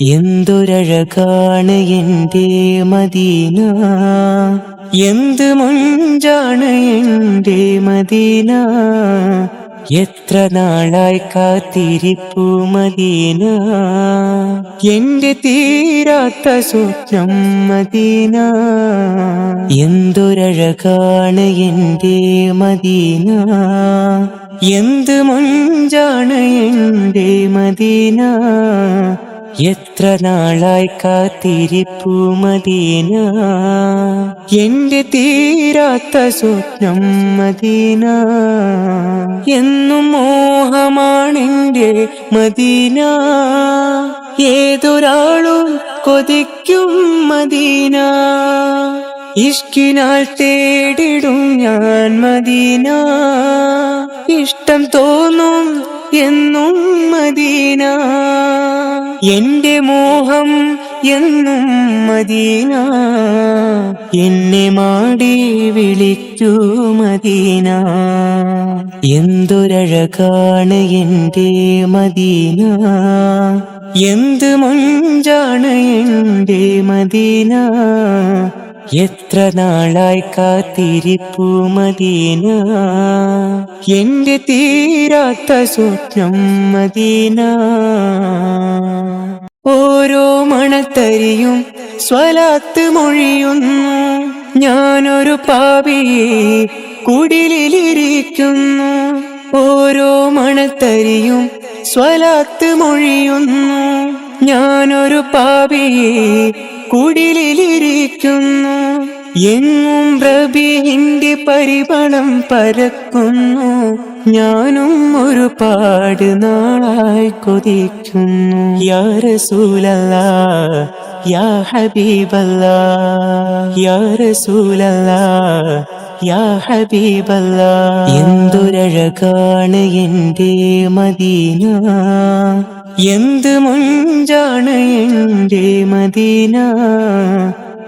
എന്തൊരഴകാണ് എന്റെ മദീന? എന്ത് മുഞ്ചാണ് എന്റെ മദീന? എത്ര നാളായി കാത്തിരിപ്പു മദീന? എന്റെ തീരാത്ത സ്വപ്നം മദീന. എന്തൊരഴകാണ് എന്റെ മദീന? എന്ത് മുഞ്ചാണ് എന്റെ മദീന? എത്ര നാളായി കാത്തിരിപ്പു മദീന? എന്റെ തീരാത്ത സ്വപ്നം മദീന. എന്നും മോഹമാണെന്റെ മദീന. ഏതൊരാളും കൊതിക്കും മദീന. ഇഷ്കിനാൽ തേടിടും ഞാൻ മദീന. ഇഷ്ടം തോന്നും എന്നും മദീന. എന്റെ മോഹം എന്നും മദീന. എന്നെ മാടി വിളിച്ചു മദീന. എന്തൊരഴകാണ് എന്റെ മദീന. എന്ത് മുഞ്ചാണ് എന്റെ മദീന. എത്ര നാളായി കാത്തിരിപ്പു മദീന. എന്റെ തീരാത്ത സ്വപ്നം മദീന. ഓരോ മണത്തരിയും സ്വലാത്ത് മൊഴിയുന്നു. ഞാനൊരു പാപി കുടിലിരിക്കുന്നു ഓരോ മണത്തരിയും സ്വലാത്ത് മൊഴിയുന്നു. ഞാനൊരു പാപി കുടിലിരിക്കുന്നു എങ്ങും റബിന്റെ പരിപണം പരക്കുന്നു. ഞാനും ഒരു ഒരുപാട് നാളായി കൊതിക്കുന്നു. യാ റസൂലല്ല യാ ഹബീബല്ല യാ റസൂലല്ല യാ ഹബീബല്ല എന്തൊരഴകാണ് എന്റെ മദീന? എന്ത് മുഞ്ചാണ് എന്റെ മദീന?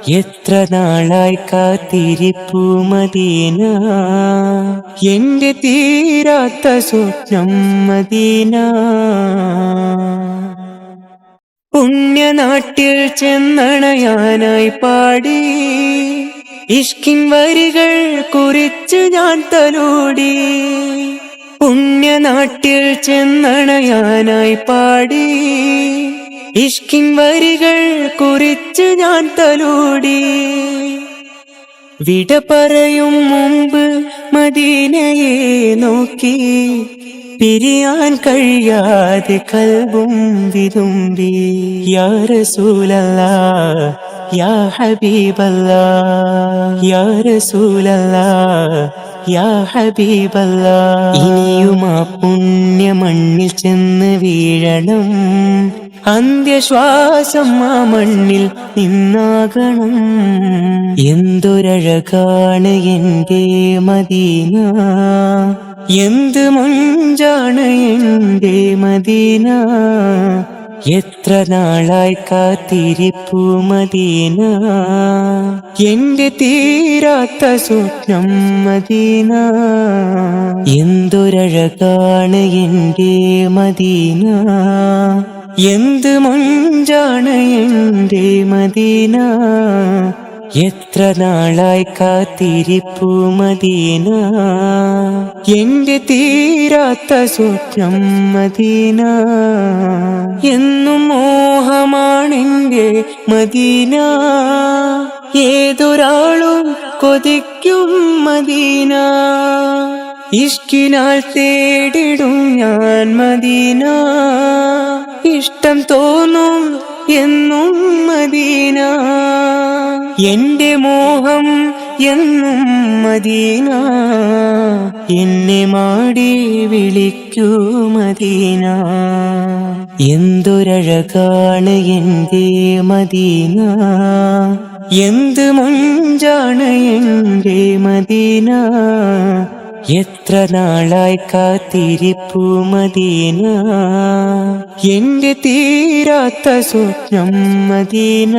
എത്ര നാളായി കാത്തിരിപ്പു മദീന? എന്റെ തീരാത്ത സ്വപ്നം മദീന. പുണ്യനാട്ടിൽ ചെന്നണയാനായി പാടി. ഇഷ്കിൻ വരികൾ കുറിച്ച് ഞാൻ തലോടി. പുണ്യനാട്ടിൽ ചെന്നണയാനായി പാടി. ഇഷ്കിൻ വരികൾ കുറിച്ച് ഞാൻ തലോടി. വിട പറയും മുമ്പ് മദീനയെ നോക്കി. പിരിയാൻ കഴിയാതെ കൽബും വിതുമ്പി. യാ റസൂലല്ല യാ ഹബീബല്ല യാ റസൂലല്ല ഹബീബല്ല. ഇനിയും ആ പുണ്യ മണ്ണിൽ ചെന്ന് വീഴണം. അന്ത്യശ്വാസം ആ മണ്ണിൽ നിന്നാകണം. എന്തൊരഴകാണ് എന്റെ മദീന? എന്ത് മുഞ്ചാണ് എന്റെ മദീന? എത്ര നാളായി കാത്തിരിപ്പു മദീന? എന്റെ തീരാത്ത സ്വപ്നം മദീന. എന്തൊരഴകാണ് എന്റെ മദീന? എന്ത് മുഞ്ചാണ് എന്റെ മദീന? എത്ര നാളായി കാത്തിരിപ്പു മദീന? എന്റെ തീരാത്ത സ്വപ്നം മദീന. എന്നും മോഹമാണെന്റെ മദീന. ഏതൊരാളും കൊതിക്കും മദീന. ഇഷ്കിനാൽ തേടിടും ഞാൻ മദീന. ഇഷ്ടം തോന്നും എന്നും മദീന. എന്റെ മോഹം എന്നും മദീന. എന്നെ മാടി വിളിക്കൂ മദീന. എന്തൊരഴകാണ് എന്റെ മദീന. എന്ത് മുഞ്ചാണ് എന്റെ മദീന. എത്ര നാളായി കാത്തിരിപ്പു മദീന? എന്റെ തീരാത്ത സ്വപ്നം മദീന.